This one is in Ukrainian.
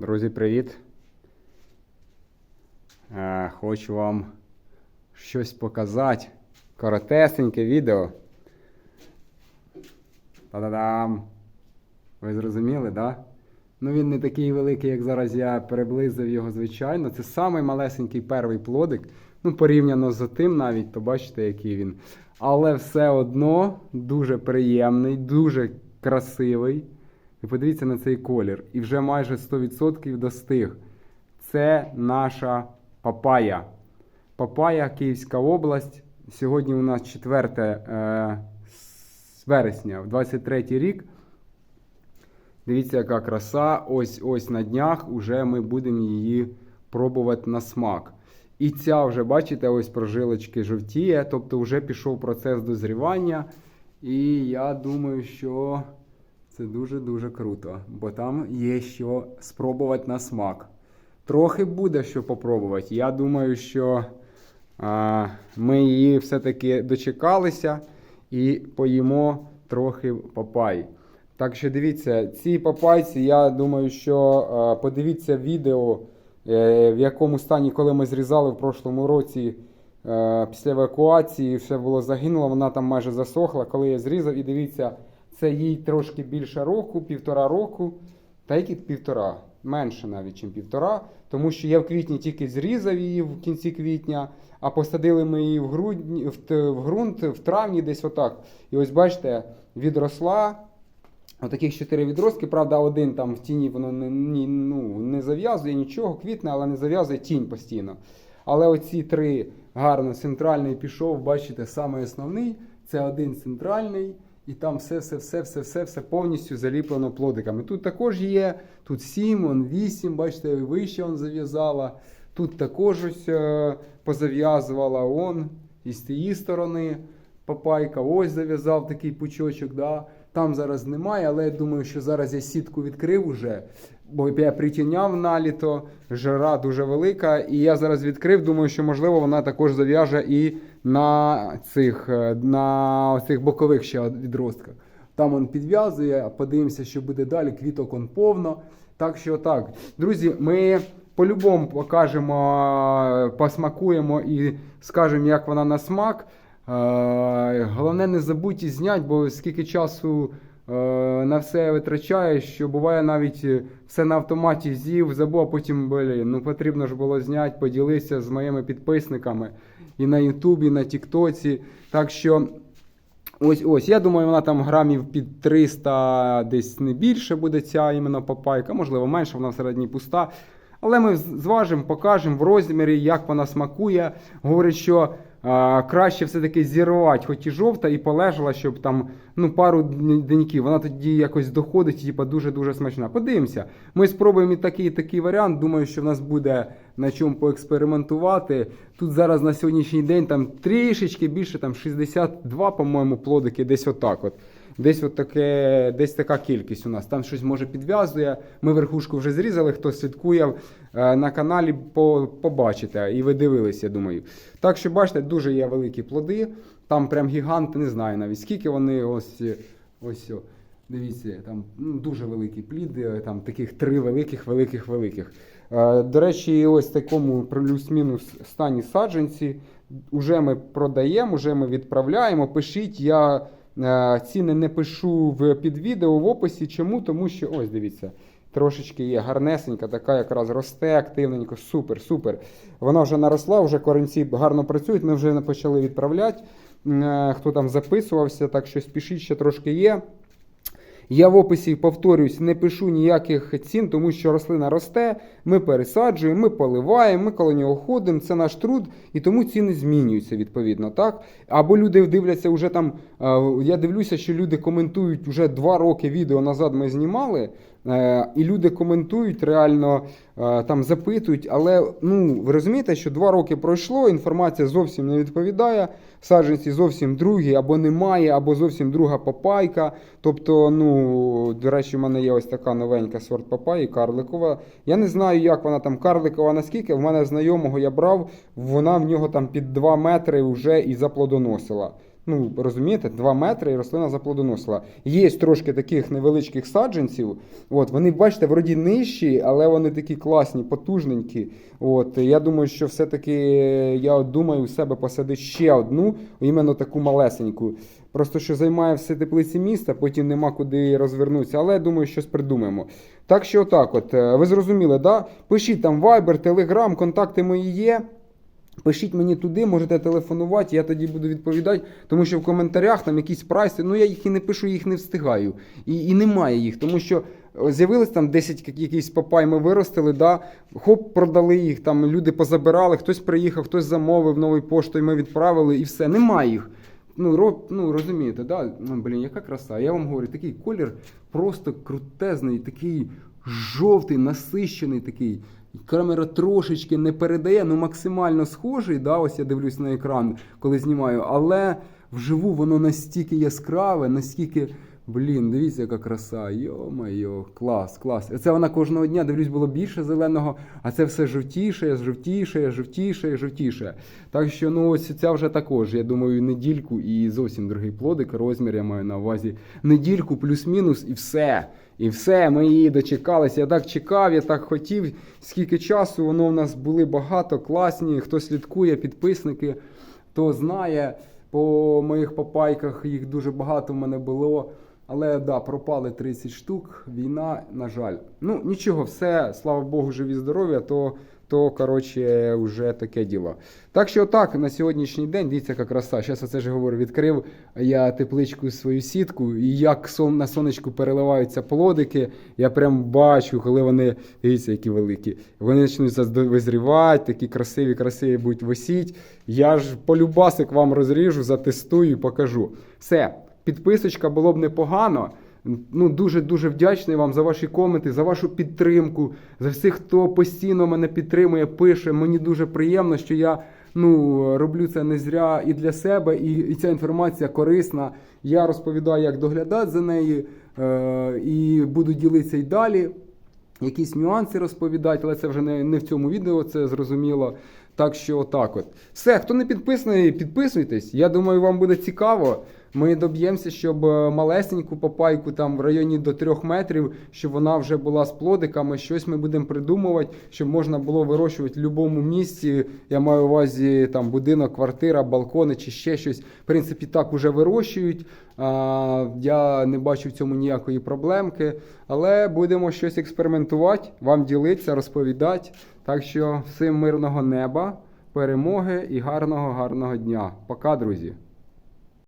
Друзі, привіт! Е, хочу вам щось показати. Коротесеньке відео. Та-да-дам! Ви зрозуміли? Да? Ну він не такий великий, як зараз я приблизив його, звичайно. Це самий малесенький перший плодик. Ну, порівняно з тим навіть, то бачите, який він. Але все одно дуже приємний, дуже красивий. І подивіться на цей колір. І вже майже 100% достиг. Це наша папая. Папая, Київська область. Сьогодні у нас 4 е, вересня, 23 рік. Дивіться, яка краса. Ось ось на днях уже ми будемо її пробувати на смак. І ця вже, бачите, ось прожилочки жовтіє, тобто вже пішов процес дозрівання. І я думаю, що це дуже-дуже круто, бо там є що спробувати на смак. Трохи буде що попробувати. Я думаю, що а, ми її все-таки дочекалися і поїмо трохи папай. Так що дивіться, ці папайці, я думаю, що е, подивіться відео, е, в якому стані, коли ми зрізали в прошлому році е, після евакуації, все було загинуло, вона там майже засохла. Коли я зрізав, і дивіться, це їй трошки більше року, півтора року, та які півтора, менше навіть, ніж півтора, тому що я в квітні тільки зрізав її в кінці квітня, а посадили ми її в, грудні, в, в ґрунт в травні, десь отак. І ось бачите, відросла. Отаких чотири відростки, правда, один там в тіні воно не, ну, не зав'язує нічого, квітне, але не зав'язує тінь постійно. Але оці три гарно центральний пішов, бачите, саме основний це один центральний, і там все, все, повністю заліплено плодиками. Тут також є, тут сім, он вісім, бачите, вище он зав'язала. Тут також ось е, позав'язувала он і з тієї сторони папайка. Ось зав'язав такий пучочок. Да? Там зараз немає, але я думаю, що зараз я сітку відкрив уже, бо я притіняв наліто, жара дуже велика. І я зараз відкрив. Думаю, що можливо вона також зав'яже і на цих, е, на цих бокових ще відростках. Там он підв'язує, подивимося, що буде далі. Квіток он повно. Так що так. Друзі, ми по-любому покажемо, посмакуємо і скажемо, як вона на смак. Е, Головне, не забудьте зняти, бо скільки часу на все витрачаєш, що буває навіть е, все на автоматі з'їв, забув, а потім блін, ну потрібно ж було зняти, поділитися з моїми підписниками і на Ютубі, і на Тіктоці. Так що. Ось ось, я думаю, вона там грамів під 300, десь не більше буде ця іменно папайка, можливо, менше, вона всередині пуста. Але ми зважимо, покажемо в розмірі, як вона смакує. Говорить, що краще все-таки зірвати, хоч і жовта, і полежала, щоб там ну, пару деньків. Вона тоді якось доходить, типа дуже-дуже смачна. Подивимося. Ми спробуємо і такий, і такий варіант. Думаю, що в нас буде на чому поекспериментувати. Тут зараз на сьогоднішній день там трішечки більше, там 62, по-моєму, плодики, десь отак. От. Десь от таке, десь така кількість у нас. Там щось може підв'язує. Ми верхушку вже зрізали. Хто слідкує е, на каналі, по, побачите. І ви дивились, я думаю. Так що бачите, дуже є великі плоди. Там прям гіганти, не знаю навіть скільки вони ось. ось. Дивіться, там ну, дуже великий плід, е, там таких три великих, великих, великих. Е, До речі, ось такому плюс-мінус стані саджанці. Уже ми продаємо, уже ми відправляємо. Пишіть, я ціни не пишу в під відео в описі. Чому? Тому що ось дивіться. Трошечки є гарнесенька, така якраз росте активненько, супер, супер. Вона вже наросла, вже корінці гарно працюють. Ми вже почали відправляти. Е, Хто там записувався, так що спішіть ще трошки є. Я в описі повторюсь, не пишу ніяких цін, тому що рослина росте, ми пересаджуємо, ми поливаємо, ми коло нього ходимо, це наш труд, і тому ціни змінюються відповідно. так? Або люди дивляться вже там. е, Я дивлюся, що люди коментують вже два роки відео назад ми знімали. е, І люди коментують, реально е, там запитують, але ну ви розумієте, що два роки пройшло, інформація зовсім не відповідає. Саджанці зовсім другі, або немає, або зовсім друга папайка. Тобто, ну, до речі, в мене є ось така новенька сорт папаї, карликова. Я не знаю, як вона там карликова наскільки. В мене знайомого я брав, вона в нього там під 2 метри вже і заплодоносила. Ну, розумієте, 2 метри і рослина заплодоносила. Є трошки таких невеличких саджанців. От, вони, бачите, вроді нижчі, але вони такі класні, потужненькі. От, я думаю, що все-таки я от думаю у себе посадити ще одну, іменно таку малесеньку. Просто що займає все теплиці міста, потім нема куди розвернутися. Але я думаю, щось придумаємо. Так що отак, от, е, ви зрозуміли, да? Пишіть там Viber, Telegram, контакти мої є. Пишіть мені туди, можете телефонувати, я тоді буду відповідати, тому що в коментарях там якісь прайси, ну я їх і не пишу, їх не встигаю. І, і немає їх, тому що о, з'явилось там 10 як- якісь папай, ми виростили, да, хоп, продали їх, там люди позабирали, хтось приїхав, хтось замовив новою поштою, ми відправили і все. Немає їх. Ну, ро, ну розумієте, да? ну, блін, яка краса. Я вам говорю, такий колір просто крутезний, такий жовтий, насищений такий. Камера трошечки не передає, ну максимально схожий. Да, ось я дивлюсь на екран, коли знімаю, але вживу воно настільки яскраве, настільки. Блін, дивіться, яка краса. Йо-майо, клас, клас. Це вона кожного дня, дивлюсь, було більше зеленого, а це все жовтіше, жовтіше, жовтіше, жовтіше. Так що, ну ось ця вже також, я думаю, недільку і зовсім другий плодик. Розмір я маю на увазі. Недільку плюс-мінус і все. І все, ми її дочекалися. Я так чекав, я так хотів. Скільки часу воно в нас були багато, класні. Хто слідкує, підписники, хто знає. По моїх папайках їх дуже багато в мене було. Але да, пропали 30 штук. Війна, на жаль. Ну нічого, все, слава Богу, живі здоров'я, то, то коротше, вже таке діло. Так що так, на сьогоднішній день, дивіться, яка краса. Зараз оце ж говорю, відкрив я тепличку свою сітку, і як сон, на сонечку переливаються плодики, я прям бачу, коли вони, дивіться, які великі. Вони почнуть визрівати, такі красиві, красиві будуть висіть. Я ж полюбасик вам розріжу, затестую і покажу. Все, підписочка було б непогано. Ну, дуже дуже вдячний вам за ваші коменти, за вашу підтримку, за всіх, хто постійно мене підтримує, пише. Мені дуже приємно, що я ну, роблю це не зря і для себе, і, і ця інформація корисна. Я розповідаю, як доглядати за нею, е, і буду ділитися й далі. Якісь нюанси розповідати, але це вже не, не в цьому відео, це зрозуміло. Так що отак от. Все, хто не підписаний, підписуйтесь. Я думаю, вам буде цікаво. Ми доб'ємося, щоб е, малесеньку папайку там в районі до 3 метрів, щоб вона вже була з плодиками. Щось ми будемо придумувати, щоб можна було вирощувати в будь-якому місці. Я маю увазі там будинок, квартира, балкони чи ще щось. В принципі, так уже вирощують. Я не бачу в цьому ніякої проблемки, але будемо щось експериментувати, вам ділитися, розповідати. Так що всім мирного неба, перемоги і гарного, гарного дня. Пока, друзі!